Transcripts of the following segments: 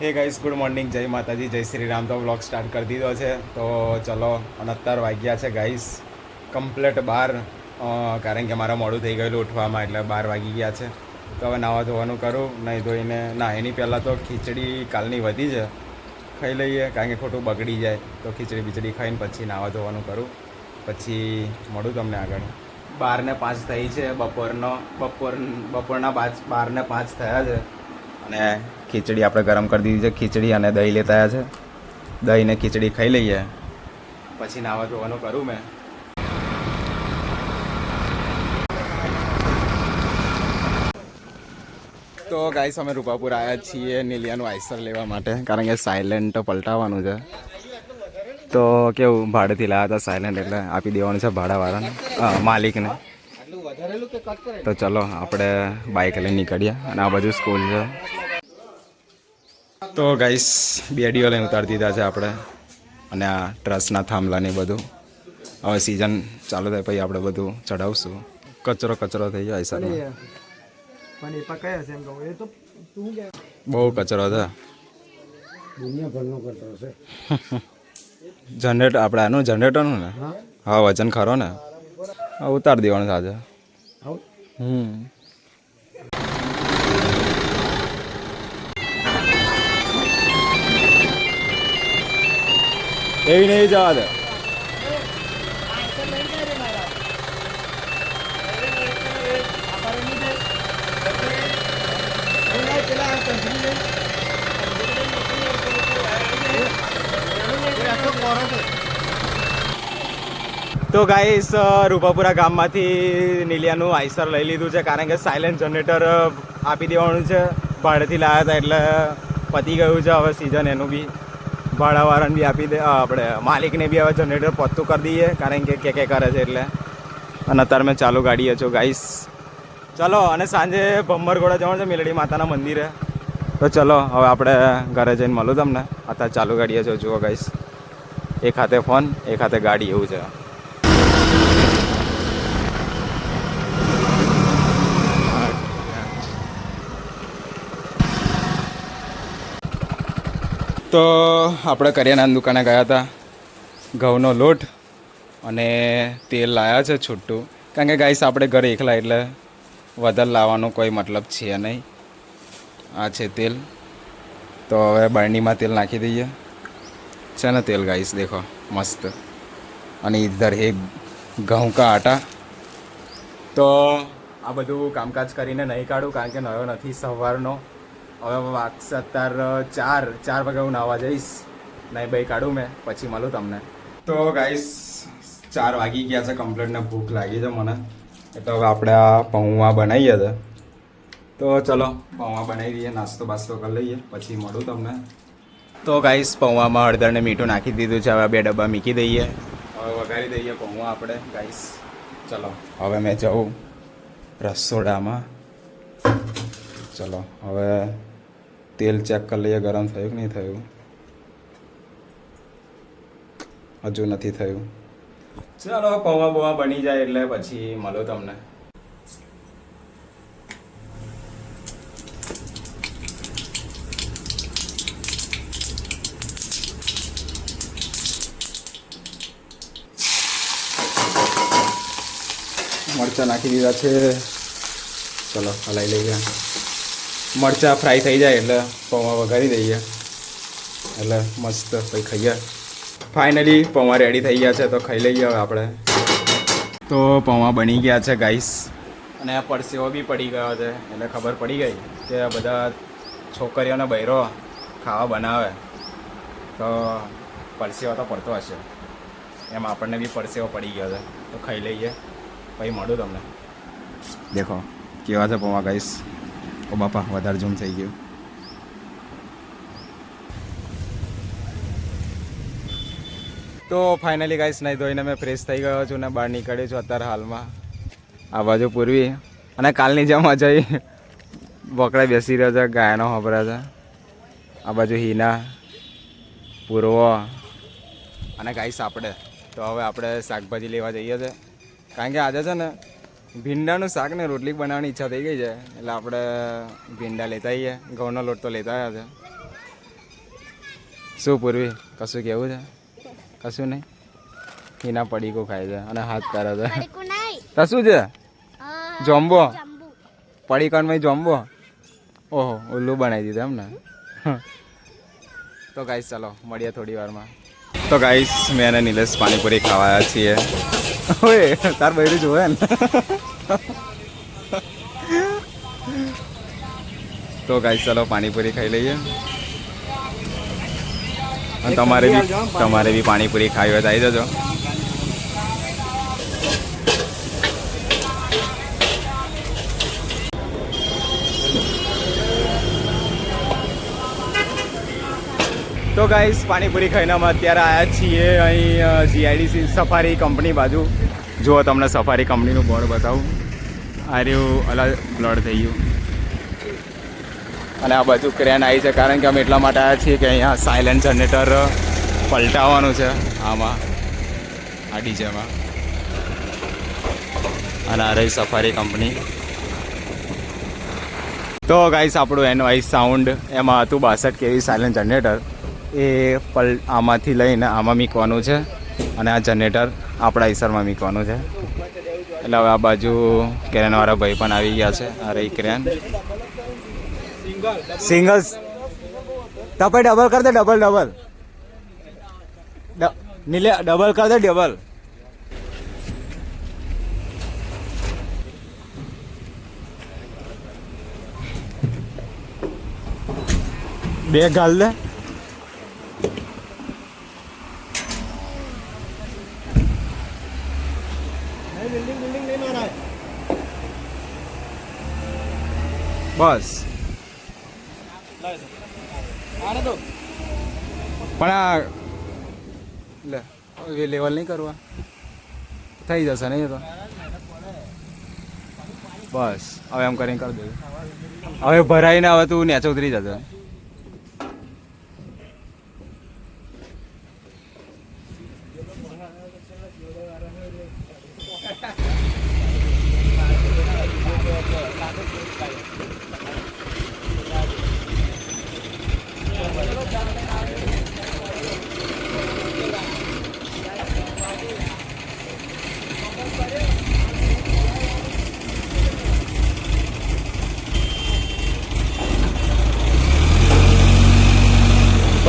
હે guys good morning જય માતાજી, જય શ્રી રામ. તો વ્લોગ સ્ટાર્ટ કરી દીધો છે. તો ચલો, અનત્તર વાગ્યા છે ગાઈસ કમ્પ્લેટ બાર કારણ કે મારા મોડું થઈ ગયેલું ઉઠવામાં, એટલે બાર વાગી ગયા છે. તો હવે નાવા ધોવાનું કરું, નહીં ધોઈને ના એની પહેલાં તો ખીચડી કાલની વધી છે. ખાઈ લઈએ, કારણ કે ખોટું બગડી જાય. તો ખીચડી બીચડી ખાઈને પછી નાવા ધોવાનું કરું. પછી મળું તમને આગળ. બારને પાંચ થઈ છે બપોરનો, બપોર, બપોરના પાંચ બારને પાંચ થયા છે. અને ખીચડી આપણે ગરમ કરી દીધી છે. ખીચડી અને દહીં લેતા આવ્યા છે. દહીં ને ખીચડી ખાઈ લઈએ. પછી નાવા ધોવાનું કરું મેં. તો ગાઈસ, અમે રૂપાપુર આવ્યા છીએ નીલિયાનું આઈસર લેવા માટે, કારણ કે સાયલેન્ટ પલટાવવાનું છે. તો કેવું, ભાડેથી લાવ્યા હતા સાયલેન્ટ એટલે આપી દેવાનું છે ભાડાવાળાને માલિકને. તો ચલો, આપણે બાઇક લઈને નીકળીએ. અને આ બાજુ સ્કૂલ છે. તો ગાઈસ બેડીઓ લઈને ઉતારી દીધા છે આપણે અને આ ટ્રસના થાંભલા ને બધું. હવે સિઝન ચાલુ થાય પછી આપણે બધું ચડાવશું કચરો કચરો થઈ જાય સર. પણ એ પણ કયા છે એમ કહું? એ તો તું કે બહુ કચરો છે. દુનિયાભરનો કરતો છે. જનરેટર આપણે આનું જનરેટરનું ને હા. વજન ખરો ને? હા ઉતારી દેવાનું છે આજે. હમ. એવી નહીં જવા દે. તો ગાઈસ રૂપાપુરા ગામમાંથી નીલિયાનું આઈસર લઈ લીધું છે કારણ કે સાયલેન્ટ જનરેટર આપી દેવાનું છે. ભાડેથી લાવ્યા હતા એટલે પતી ગયું છે હવે સિઝન એનું બી. ભાડાવાળાને બી આપી દે. આપણે માલિકને બી હવે જનરેટર પતું કરી દઈએ, કારણ કે કે કે કરે છે એટલે. અને અત્યારે મેં ચાલુ ગાડીએ છો ગાઈસ ચલો, અને સાંજે ભમ્મરગોડા જવાનું છે, મેલડી માતાના મંદિરે. તો ચલો, હવે આપણે ઘરે જઈને મળું તમને. અત્યારે ચાલુ ગાડીએ છો, જુઓ ગાઈસ એક હાથે ફોન એક હાથે ગાડી, એવું છે. તો આપણે કરિયાણાની દુકાને ગયા હતા. ઘઉંનો લોટ અને તેલ લાવ્યા છે છૂટું. કારણ કે ગાઈસ, આપણે ઘરે એકલા એટલે વધારે લાવવાનો કોઈ મતલબ છે નહીં. આ છે તેલ. તો હવે બરણીમાં તેલ નાખી દઈએ. છે ને તેલ, ગાઈસ, દેખો, મસ્ત. અને ઇધર હે ઘઉં કા આટા. તો આ બધું કામકાજ કરીને નહીં કાઢું, કારણ કે નયો નથી સવારનો. હવે વાગશે અત્યારે ચાર ચાર વાગે હું નાવા જઈશ. નહીં ભાઈ કાઢું મેં, પછી મળું તમને. તો ગાઈસ ચાર વાગી ગયા છે કમ્પ્લેટ ને ભૂખ લાગી છે મને. એટલે હવે આપણે આ પૌવા બનાવીએ છે. તો ચલો, પૌવા બનાવી દઈએ, નાસ્તો બાસ્તો કરી લઈએ, પછી મળું તમને. તો ગાઈસ પૌવામાં હળદર ને મીઠું નાખી દીધું છે, હવે બે ડબ્બા મૂકી દઈએ. હવે વઘારી દઈએ પૌવા આપણે ગાઈસ ચલો, હવે મેં જઉં રસોડામાં. ચલો, હવે તેલ ચેક કરી લઈએ ગરમ થયું કે નહીં થયું? હજુ નથી થયું. ચાલો પૌવા બૌવા બની જાય એટલે પછી મળો તમને. મરચાં નાખી દીધા છે. ચલો હલાઈ લઈ લઈએ. મરચાં ફ્રાય થઈ જાય એટલે પૌવા વઘારી દઈએ. એટલે મસ્ત પછી ખાઈએ. ફાઇનલી પૌવા રેડી થઈ ગયા છે તો ખાઈ લઈએ હવે આપણે. તો પૌવા બની ગયા છે ગાઈસ અને પરસેવો બી પડી ગયો છે, એટલે ખબર પડી ગઈ કે બધા છોકરીઓને બૈરો ખાવા બનાવે. તો પરસેવો તો પડતો હશે. એમ આપણને બી પરસેવો પડી ગયો છે. તો ખાઈ લઈએ. પછી મળું તમને. દેખો, કેવા છે પૌવા ગાઈસ ઓ બાપા, વધારે ઝૂમ થઈ ગયું. તો ફાઇનલી ગાઈસ નહીં ધોઈને મેં ફ્રેશ થઈ ગયો છું ને બહાર નીકળ્યો છું અત્યારે હાલમાં. આ બાજુ પૂર્વી અને કાલની જેમ જઈ બકડા બેસી રહ્યો છે, ગાયનો હોભરા છે. આ બાજુ હિના, પૂર્વ અને ગાઈસ આપણે. તો હવે આપણે શાકભાજી લેવા જઈએ છે. કારણ કે આજે છે ને ભીંડાનું શાક ને રોટલી બનાવવાની ઈચ્છા થઈ ગઈ છે. એટલે આપણે ભીંડા લેતા આવીએ. ઘઉંનો લોટ તો લેતા આવ્યા છે. શું પૂર્વી? કશું કેવું છે? કશું નહીં? એના પડીકો ખાય છે અને હાથ કરે છે. કશું છે? જોમ્બો? પડીકોનમાં જોમ્બો? ઓહો ઉલ્લુ બનાવી દીધું એમ ને તો ગાઈસ ચાલો મળીએ થોડી વારમાં. તો ગાઈસ મેં અને નિલેશ પાણીપુરી ખાવાયા છીએ. ઓય તાર બૈરું જોવે ને. તો ગાઈસ ચાલો પાણીપુરી ખાઈ લઈએ. અને તમારે બી તમારે બી પાણીપુરી ખાવી હોય તો આવી જજો. તો ગાઈસ પાણીપુરી ખાઈને અમે અત્યારે આવ્યા છીએ અહીં જીઆઈડીસી સફારી કંપની બાજુ. જુઓ તમને સફારી કંપનીનું બોર્ડ બતાવું. આ રહ્યું અલા બ્લડ થઈ ગયું. અને આ બધું ક્રેન આવી છે, કારણ કે અમે એટલા માટે આવ્યા છીએ કે અહીંયા સાયલન્ટ જનરેટર પલટાવવાનું છે. આમાં, આ ડીજેમાં. અને આ રહી સફારી કંપની તો ગાઈસ આપણું એન વાઈસ સાઉન્ડ એમાં હતું બાસઠ કેવી સાયલન્ટ જનરેટર એ પલ, આમાંથી લઈને આમાં મૂકવાનું છે. અને આ જનરેટર આપણા ઈસરમાં મૂકવાનું છે. એટલે હવે આ બાજુ કેરેનવાળા ભાઈ પણ આવી ગયા છે, આ રહી કેરેન. સિંગલ્સ તપે ડબલ કર દે ડબલ ડબલ નીલે ડબલ કર દે ડબલ બે ગાલ દે નહીં બિલ્ડિંગ બિલ્ડિંગ નહીં મારાય બસ. પણ આ લે લેવલ નહીં કરવા. થઈ જશે નહીં તો. બસ, હવે એમ કરીને કરી દઉં હવે ભરાઈને હવે તું નેચે ઉતરી જશે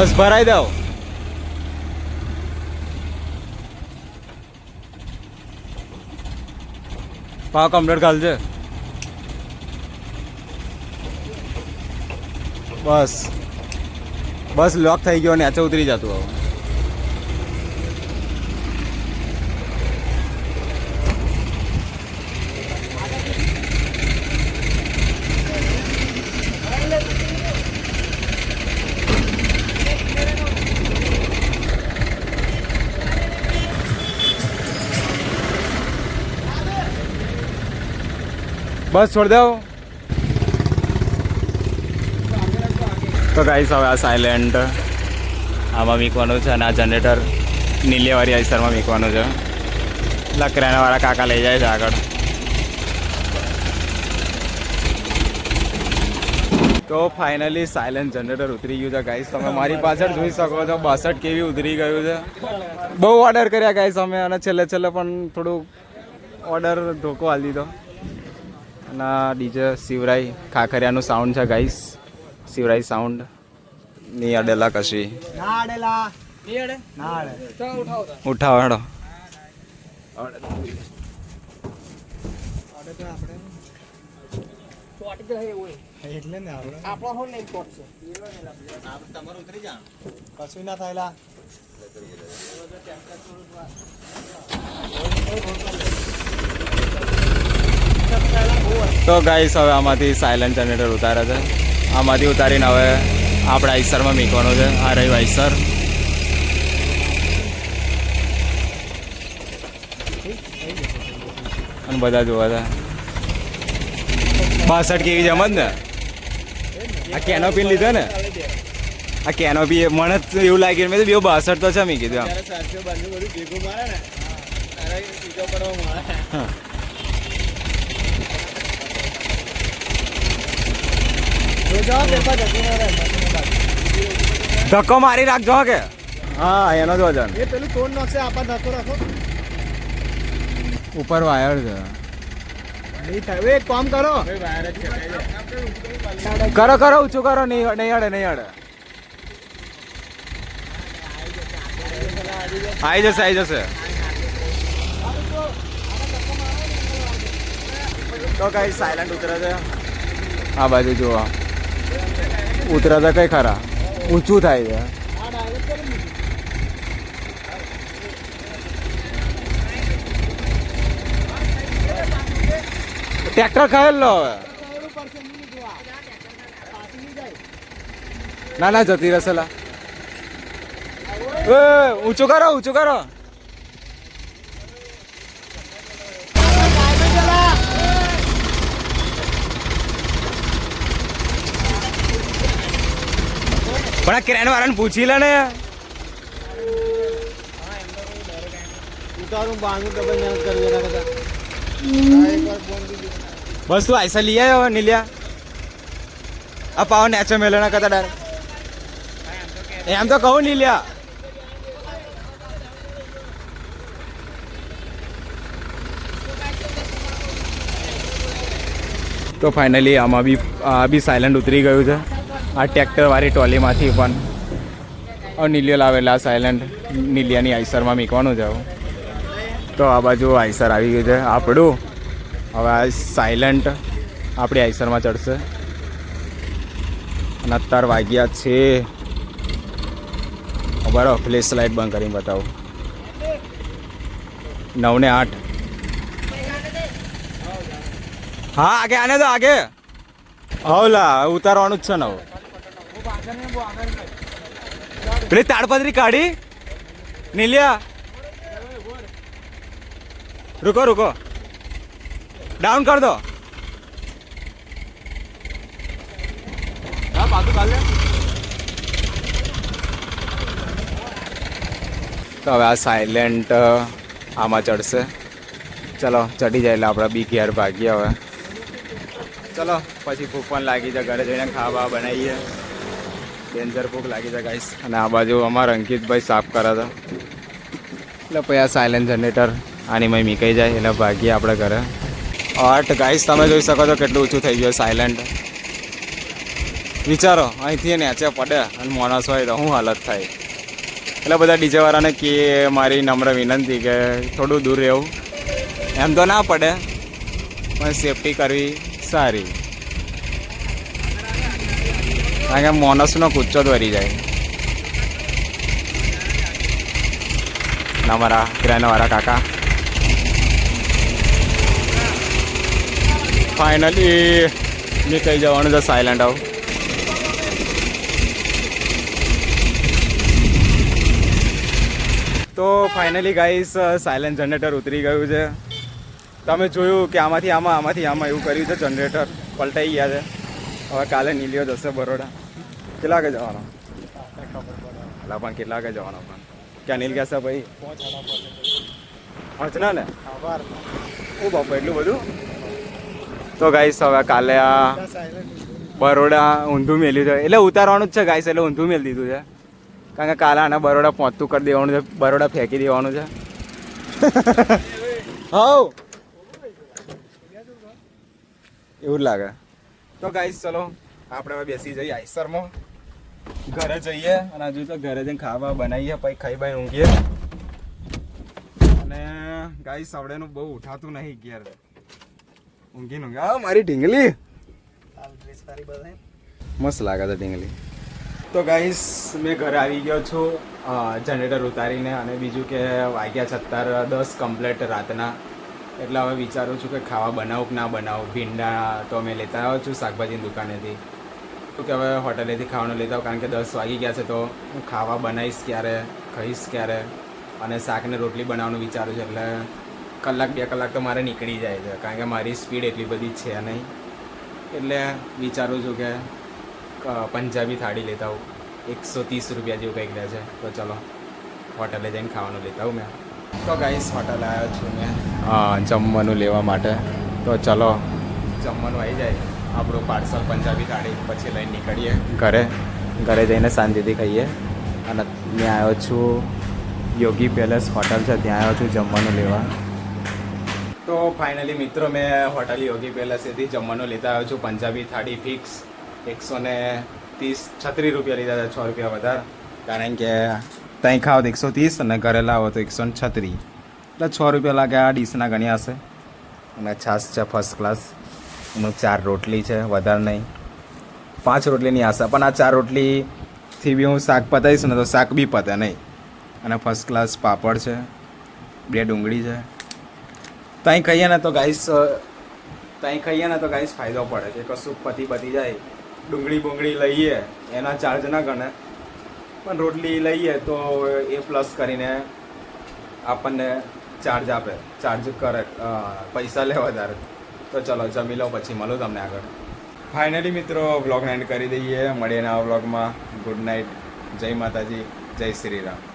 બસ ભરાઈ દો પાવ કમ્પ્લીટ ઘાલજે બસ. બસ લોક થઈ ગયો નીચે ઉતરી જતું હવે. બસ છોડ દો તો ગાઈસ હવે આ સાયલેન્ટ આમાં મીકવાનું છે અને આ જનરેટર નીલેવારી આઈસરમાં મીકવાનું છે. લકરાનાવાળા કાકા લઈ જાય છે આગળ. તો ફાઇનલી સાયલેન્ટ જનરેટર ઉતરી ગયું છે ગાઈસ તમે મારી પાછળ જોઈ શકો છો બાસઠ કેવી ઉતરી ગયું છે. બહુ ઓર્ડર કર્યા ગાઈસ અમે અને છેલ્લે છેલ્લે પણ થોડું ઓર્ડર ધોકો હાલ દીધો. અને ડીજે શિવરાઈ ખાખરિયાનું સાઉન્ડ છે ગાઈસ શિવરાઈ સાઉન્ડની અડેલા કશી ના આડેલા નહીં આડે ના આડે ચાલ ઉઠાવો તા ઉઠાવો હેડો આડે એટલે ને આપણો. હું નહીં પહોંચશે તમારું ઉતરી જા કશું ના થાયલા. તો ગાઈસ હવે આમાંથી સાયલન્ટ જનરેટર ઉતારે છે. આમાંથી ઉતારીને હવે આપણે આઈસરમાં મીકવાનો છે. આ રહ્યું આઈસર અને બધા જોવા છે. બાસઠ કેવી છે એમ જ ને? આ કેનોપી લીધો ને? આ કેનોપી મને જ એવું લાગ્યું મેં તો બે બાસઠ તો છે મેં કીધું આમ હા. જો જાઓ પેપર જતું ના રહે ધક્કો મારી રાખજો કે? હા એનો જ વજન. એ પેલું તોડ નાખશે આપા ધક્કો રાખો. ઉપર વાયર છે. એક કામ કરો. કરો કરો ઊંચું કરો નહીં નહીં અડે નહીં અડે આવી જશે આવી જશે. તો કઈ સાયલન્ટ ઉતરે છે? આ બાજુ જુઓ. ઉતરે છે કઈ ખરા ઊંચું થાય છે ટ્રેક્ટર ખાયેલો હવે ના ના જતી રહેશે લા એ ઊંચું કરો ઊંચું કરો પણ આ ક્રેન વાળાને પૂછી લે ને. બસ તું આઈસા લઈ આવ્યો નીલિયા. આ પાવ નેચો મેલો ના કરતા ડાયરેક્ટ. એમ તો કહું નીલિયા. તો ફાઇનલી આમાં બી આ બી સાયલન્ટ ઉતરી ગયું છે. આ ટ્રેક્ટરવાળી ટ્રોલીમાંથી પણ નીલિયો લાવેલા સાયલન્ટ નીલિયાની આઈસરમાં મીકવાનું હવે. તો આ બાજુ આઈસર આવી ગયું છે. આપણું હવે આ સાયલન્ટ આપણી આઈસરમાં ચડશે. અને અત્યાર વાગ્યા છે. બરાબર ફ્લેશ લાઇટ બંધ કરીને બતાવું. નવ ને આઠ. હા, આગે, આને તો આગે. હવલા ઉતારવાનું જ છે ને હવે પેલી તાડપત્રી કાઢી. નીલિયા. રૂકો રૂકો. ડાઉન કર દો. તો હવે આ સાયલેન્ટ આમાં ચડશે. ચલો ચડી જાય એટલે આપણે બી ઘેર ભાગીએ હવે. ચલો, પછી ભૂખ પણ લાગી જાય ઘરે જઈને ખાવા બનાવીએ. ડેન્જર ભૂખ લાગી જાય ગાઈસ અને આ બાજુ અમારા અંકિતભાઈ સાફ કરે છે. એટલે પછી આ સાયલેન્ટ જનરેટર આની મેં મીકાઈ જાય, એટલે ભાગીએ આપણે ઘરે. આર્ટ ગાઈસ તમે જોઈ શકો છો કેટલું ઊંચું થઈ ગયું સાયલેન્ટ વિચારો, અહીંથી નીચે પડે અને માણસ હોય તો શું હાલત થાય? એટલે બધા ડીજેવાળાને કે મારી નમ્ર વિનંતી કે થોડું દૂર રહેવું. એમ તો ના પડે, પણ સેફટી કરવી સારી. કારણ કે મોનસનો કૂચો દોરી જાય. ના ગ્રેનવારા કાકા. ફાઇનલી કહી જવાનું છે સાયલન્ટ આવું તો ફાઇનલી ગાઈસ સાયલન્ટ જનરેટર ઉતરી ગયું છે. તમે જોયું કે આમાંથી આમાં આમાંથી આમાં એવું કર્યું છે જનરેટર પલટાઈ ગયા છે. હવે કાલે નીલિયો જશે બરોડા. કેટલા વાગે જવાનો? એટલે પણ કેટલા વાગે જવાનો પણ? ક્યાં નીલ કહેશે ભાઈ? પહોંચના ને ઓ બાપા એટલું બધું? તો ગાઈસ હવે કાલે આ બરોડા ઊંધું મેલ્યું છે. એટલે ઉતારવાનું જ છે ગાઈસ એટલે ઊંધું મેલ દીધું છે. કારણ કે કાલે આને બરોડા પહોંચતું કરી દેવાનું છે. બરોડા ફેંકી દેવાનું છે. હવ. એવું જ લાગે? તો ગાઈસ ચલો, આપણે હવે બેસી જઈએ આઈસરમાં. ઘરે જઈએ અને હજુ તો ઘરે જઈને ખાવા બનાવીએ, પછી ખાઈ બાઈ ઊંઘીએ. અને ગાઈ સવડેનું બહુ ઉઠાતું નહીં ઘેર. ઊંઘી ઊંઘી આ મારી ઢીંગલી. મસ્ત લાગે છે ઢીંગલી. તો ગાઈસ મેં ઘરે આવી ગયો છું. જનરેટર ઉતારીને અને બીજું કે વાગ્યા છે અત્યારે દસ કમ્પ્લેટ રાતના. એટલે હવે વિચારું છું કે ખાવા બનાવું કે ના બનાવું? ભીંડા તો અમે લેતા આવ્યો છું શાકભાજીની દુકાનેથી. તો કે હવે હોટલેથી ખાવાનું લેતા આવું? કારણ કે દસ વાગી ગયા છે તો હું ખાવા બનાવીશ ક્યારે, ખાઈશ ક્યારે? અને શાકને રોટલી બનાવવાનું વિચારું છું એટલે કલાક બે કલાક તો મારે નીકળી જાય છે. કારણ કે મારી સ્પીડ એટલી બધી છે નહીં. એટલે વિચારું છું કે પંજાબી થાળી લેતા આવું. એકસો ત્રીસ રૂપિયા જેવું કંઈક લે છે. તો ચલો, હોટલે જઈને ખાવાનું લેતા આવું મેં. તો ગાઈસ હોટલ આવ્યો છું મેં. હા જમવાનું લેવા માટે. તો ચલો. જમવાનું આવી જાય. આપણું પાર્સલ પંજાબી થાળી પછી લઈને નીકળીએ. ઘરે ઘરે જઈને શાંતિથી ખાઈએ. અને મેં આવ્યો છું યોગી પેલેસ હોટલ છે ત્યાં આવ્યો છું જમવાનું લેવા. તો ફાઇનલી મિત્રો મેં હોટલ યોગી પેલેસેથી જમવાનું લેતા આવ્યો છું. પંજાબી થાળી ફિક્સ એકસો ને ત્રીસ છત્રીસ રૂપિયા લીધા હતા છ રૂપિયા વધારે. કારણ કે ત્યાં ખાવ એકસો ત્રીસ અને ઘરે લાવો તો એકસો છત્રીસ એટલે છ રૂપિયા લાગે આ ડીશના ગણ્યા હશે. અને છાશ છે ફર્સ્ટ ક્લાસ એનું ચાર રોટલી છે, વધારે નહીં. પાંચ રોટલીની આશા, પણ આ ચાર રોટલીથી બી હું શાક પતાવીશ ને તો શાક બી પતે નહીં. અને ફર્સ્ટ ક્લાસ પાપડ છે, બે ડુંગળી છે. ત્યાં કહીએ ને તો ગાઈસ ત્યાં કહીએ ને તો ગાઈસ ફાયદો પડે કે કશું પતી પતી જાય, ડુંગળી બુંગળી લઈએ, એના ચાર્જ ના ગણે. પણ રોટલી લઈએ તો એ પ્લસ કરીને આપણને ચાર્જ આપે. ચાર્જ કરે. પૈસા લે વધારે. તો ચલો, જમી લો, પછી મળું તમને આગળ. ફાઇનલી મિત્રો વ્લોગ એન્ડ કરી દઈએ. મળીએ નવા વ્લોગમાં ગુડ નાઇટ જય માતાજી. જય શ્રી રામ.